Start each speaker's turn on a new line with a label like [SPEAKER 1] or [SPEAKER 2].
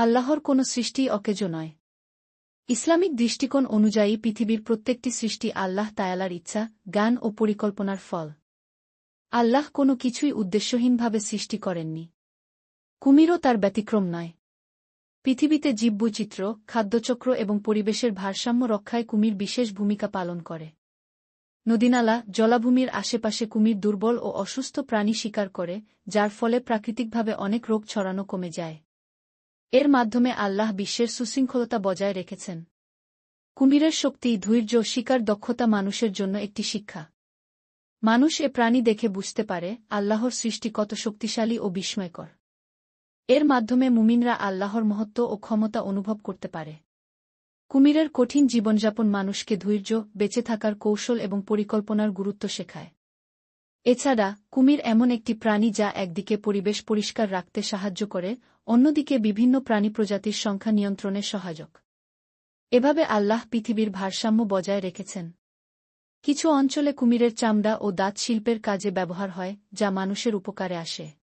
[SPEAKER 1] আল্লাহর কোনো সৃষ্টি অকেজ নয়। ইসলামিক দৃষ্টিকোণ অনুযায়ী পৃথিবীর প্রত্যেকটি সৃষ্টি আল্লাহ তায়ালার ইচ্ছা, জ্ঞান ও পরিকল্পনার ফল। আল্লাহ কোনো কিছুই উদ্দেশ্যহীনভাবে সৃষ্টি করেননি। কুমিরও তার ব্যতিক্রম নয়। পৃথিবীতে জীববৈচিত্র্য, খাদ্যচক্র এবং পরিবেশের ভারসাম্য রক্ষায় কুমির বিশেষ ভূমিকা পালন করে। নদীনালা, জলাভূমির আশেপাশে কুমির দুর্বল ও অসুস্থ প্রাণী শিকার করে, যার ফলে প্রাকৃতিকভাবে অনেক রোগ ছড়ানো কমে যায়। এর মাধ্যমে আল্লাহ বিশ্বের সুশৃঙ্খলতা বজায় রেখেছেন। কুমিরের শক্তি, ধৈর্য, শিকার দক্ষতা মানুষের জন্য একটি শিক্ষা। মানুষ এ প্রাণী দেখে বুঝতে পারে আল্লাহর সৃষ্টি কত শক্তিশালী ও বিস্ময়কর। এর মাধ্যমে মুমিনরা আল্লাহর মহত্ব ও ক্ষমতা অনুভব করতে পারে। কুমিরের কঠিন জীবনযাপন মানুষকে ধৈর্য, বেঁচে থাকার কৌশল এবং পরিকল্পনার গুরুত্ব শেখায়। এছাড়া, কুমির এমন একটি প্রাণী যা একদিকে পরিবেশ পরিষ্কার রাখতে সাহায্য করে, অন্যদিকে বিভিন্ন প্রাণী প্রজাতির সংখ্যা নিয়ন্ত্রণে সহায়ক। এভাবে আল্লাহ পৃথিবীর ভারসাম্য বজায় রেখেছেন। কিছু অঞ্চলে কুমিরের চামড়া ও দাঁত শিল্পের কাজে ব্যবহার হয়, যা মানুষের উপকারে আসে।